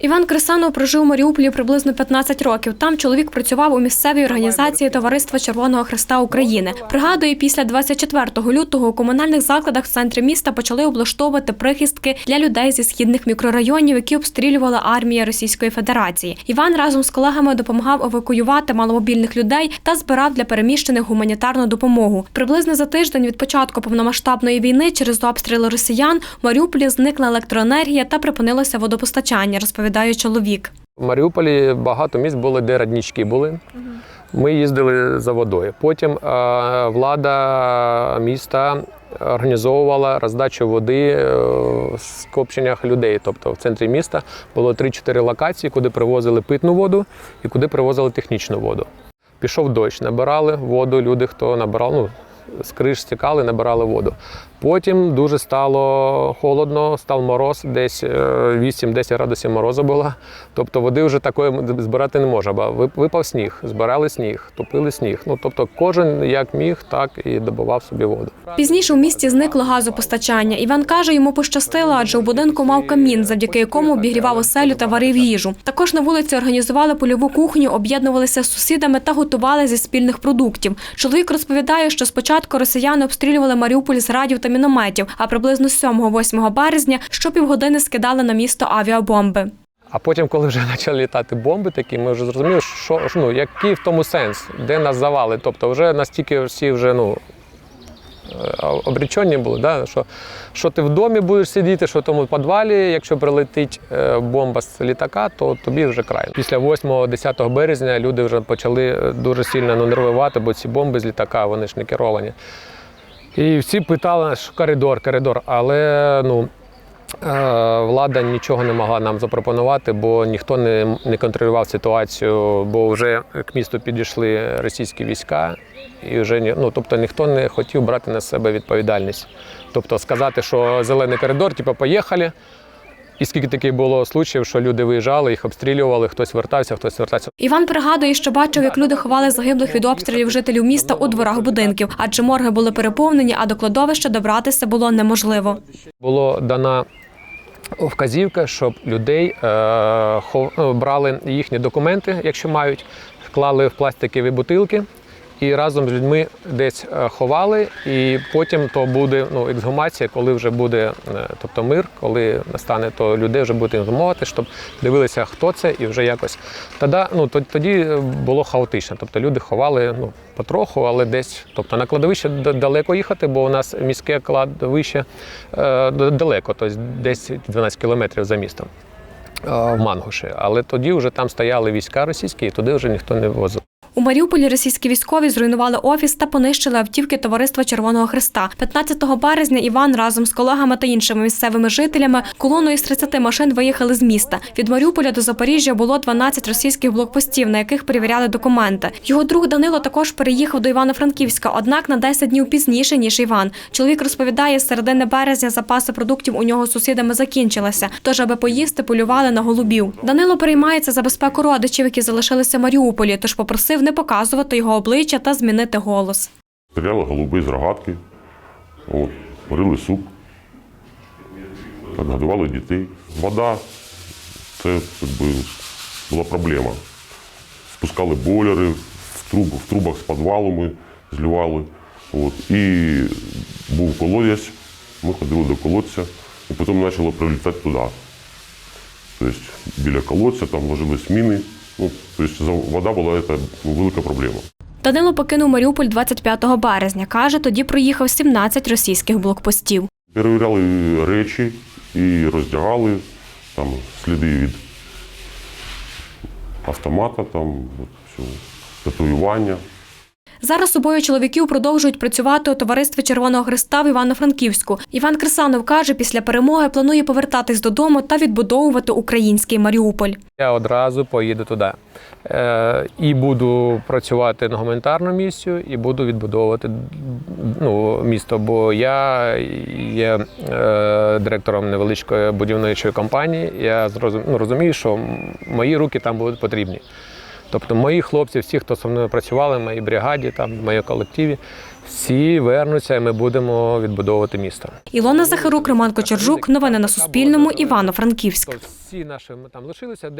Іван Крисанов прожив у Маріуполі приблизно 15 років. Там чоловік працював у місцевій організації Товариства Червоного Христа України. Пригадує, після 24 лютого у комунальних закладах в центрі міста почали облаштовувати прихистки для людей зі східних мікрорайонів, які обстрілювала армія Російської Федерації. Іван разом з колегами допомагав евакуювати маломобільних людей та збирав для переміщених гуманітарну допомогу. Приблизно за тиждень від початку повномасштабної війни через обстріли росіян в Маріуполі зникла електроенергія та припинилося водопостачання, розповідає чоловік. В Маріуполі багато місць були, де роднички були. Ми їздили за водою. Потім е, влада міста організовувала роздачу води е, в скопченнях людей. Тобто в центрі міста було 3-4 локації, куди привозили питну воду і куди привозили технічну воду. Пішов дощ, набирали воду. Люди, хто набирав, ну, з криш стікали, набирали воду. Потім дуже стало холодно, став мороз, десь е, 8-10 градусів морозу було. Тобто води вже такої збирати не можна. Бо випав сніг, збирали сніг, топили сніг. Ну тобто кожен як міг, так і добував собі воду. Пізніше у місті зникло газопостачання. Іван каже, йому пощастило, адже у будинку мав камін, завдяки якому обігрівав оселю та варив їжу. Також на вулиці організували польову кухню, об'єднувалися з сусідами та готували зі спільних продуктів. Чоловік розповідає, що спочатку росіяни обстрілювали Маріуполь з радів та мінометів, а приблизно 7-8 березня щопівгодини скидали на місто авіабомби. А потім, коли вже почали літати бомби, такі, ми вже зрозуміли, що ну, який в тому сенс, де нас завали. Тобто, вже настільки всі вже ну. е, Обречені були, да? що, що ти в домі будеш сидіти, що в тому підвалі, якщо прилетить е, бомба з літака, то тобі вже край. Після 8-10 березня люди вже почали е, дуже сильно ну, нервувати, бо ці бомби з літака вони ж не керовані. І всі питали, що коридор, коридор. Але ну, е, влада нічого не могла нам запропонувати, бо ніхто не, не контролював ситуацію, бо вже к місту підійшли російські війська, і вже ну, тобто ніхто не хотів брати на себе відповідальність. Тобто сказати, що зелений коридор, типу, поїхали. І скільки таких було случаїв, що люди виїжджали, їх обстрілювали, хтось вертався, хтось вертався. Іван пригадує, що бачив, як люди ховали загиблих від обстрілів жителів міста у дворах будинків, адже морги були переповнені, а до кладовища добратися було неможливо. Було дана вказівка, щоб людей е, ну, брали їхні документи, якщо мають, вклали в пластикові бутилки і разом з людьми десь е, ховали. І потім то буде ну, ексгумація, коли вже буде е, тобто мир, коли настане, то людей вже будуть ексгумувати, щоб дивилися, хто це, і вже якось. Тоді, ну, тоді було хаотично. Тобто люди ховали ну, потроху, але десь. Тобто на кладовище далеко їхати, бо у нас міське кладовище е, далеко, тобто десь 12 кілометрів за містом. В Мангуші, але тоді вже там стояли війська російські, і туди вже ніхто не возив. У Маріуполі російські військові зруйнували офіс та понищили автівки Товариства Червоного Христа. 15 березня Іван разом з колегами та іншими місцевими жителями колоною з 30 машин виїхали з міста. Від Маріуполя до Запоріжжя було 12 російських блокпостів, на яких перевіряли документи. Його друг Данило також переїхав до Івано-Франківська, однак на 10 днів пізніше ніж Іван. Чоловік розповідає, з середини березня запаси продуктів у нього з сусідами закінчилися. Тож, аби поїсти, полювали на голубів. Данило переймається за безпеку родичів, які залишилися в Маріуполі, тож попросив не показувати його обличчя та змінити голос. Стріляли голуби з рогатки, от, варили суп, так, годували дітей. Вода це якби, була проблема. Спускали бойлери, в, труб, в трубах з підвалу ми зливали. От, і був колодязь, ми ходили до колодця, і потім почало прилітати туди. Тобто біля колодця там ложились міни. Ну, тобто вода була це, велика проблема. Данило покинув Маріуполь 25 березня. Каже, тоді проїхав 17 російських блокпостів. Перевіряли речі і роздягали там сліди від автомата, там от, всього, татуювання. Зараз обоє чоловіків продовжують працювати у товаристві Червоного Христа в Івано-Франківську. Іван Крисанов каже, після перемоги планує повертатись додому та відбудовувати український Маріуполь. Я одразу поїду туди. Е, і буду працювати на гуманітарну місію, і буду відбудовувати ну, місто. Бо я є е, директором невеличкої будівничої компанії. Я ну, розумію, що мої руки там будуть потрібні. Тобто мої хлопці, всі, хто зі мною працювали, в моїй бригаді, там, в моєму колективі, всі вернуться, і ми будемо відбудовувати місто. Ілона Захарук, Роман Кочержук. Новини на Суспільному. Івано-Франківськ. всі наші ми там лишилися.